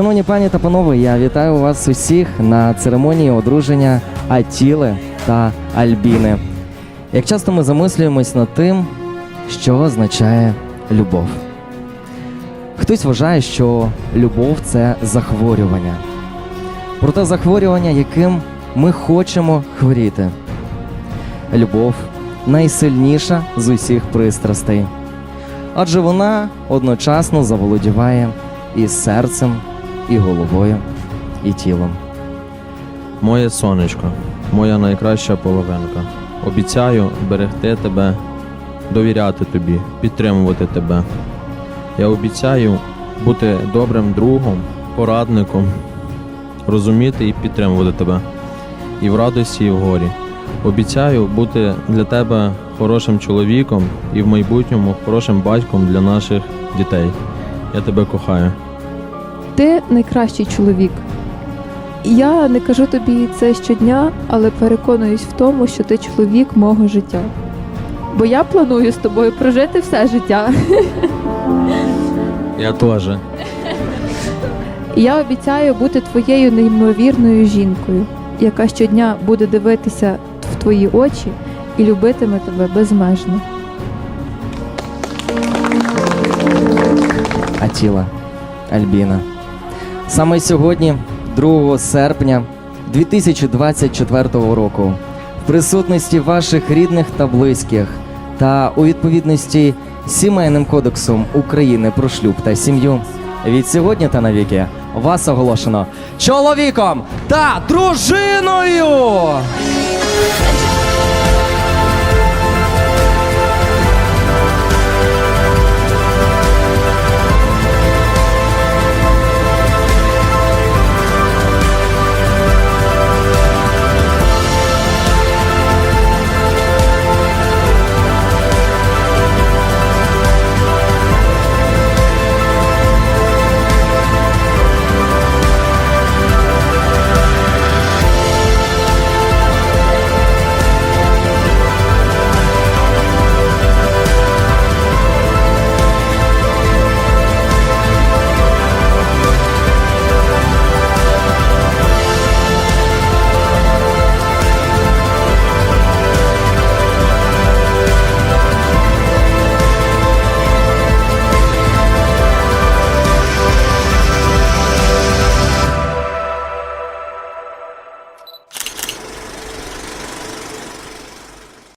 Шановні пані та панове, я вітаю вас усіх на церемонії одруження Атіли та Альбіни. Як часто ми замислюємось над тим, що означає любов. Хтось вважає, що любов це захворювання. Проте захворювання, яким ми хочемо хворіти. Любов найсильніша з усіх пристрастей, адже вона одночасно заволодіває і серцем, і головою, і тілом. Моє сонечко, моя найкраща половинка. Обіцяю берегти тебе, довіряти тобі, підтримувати тебе. Я обіцяю бути добрим другом, порадником, розуміти і підтримувати тебе. І в радості, і в горі. Обіцяю бути для тебе хорошим чоловіком і в майбутньому хорошим батьком для наших дітей. Я тебе кохаю. Ти найкращий чоловік. Я не кажу тобі це щодня, але переконуюсь в тому, що ти чоловік мого життя. Бо я планую з тобою прожити все життя. Я теж. Я обіцяю бути твоєю неймовірною жінкою, яка щодня буде дивитися в твої очі і любитиме тебе безмежно. Атіла, Альбіна. Саме сьогодні, 2 серпня 2024 року, в присутності ваших рідних та близьких та у відповідності сімейним кодексом України про шлюб та сім'ю. Від сьогодні та навіки вас оголошено чоловіком та дружиною.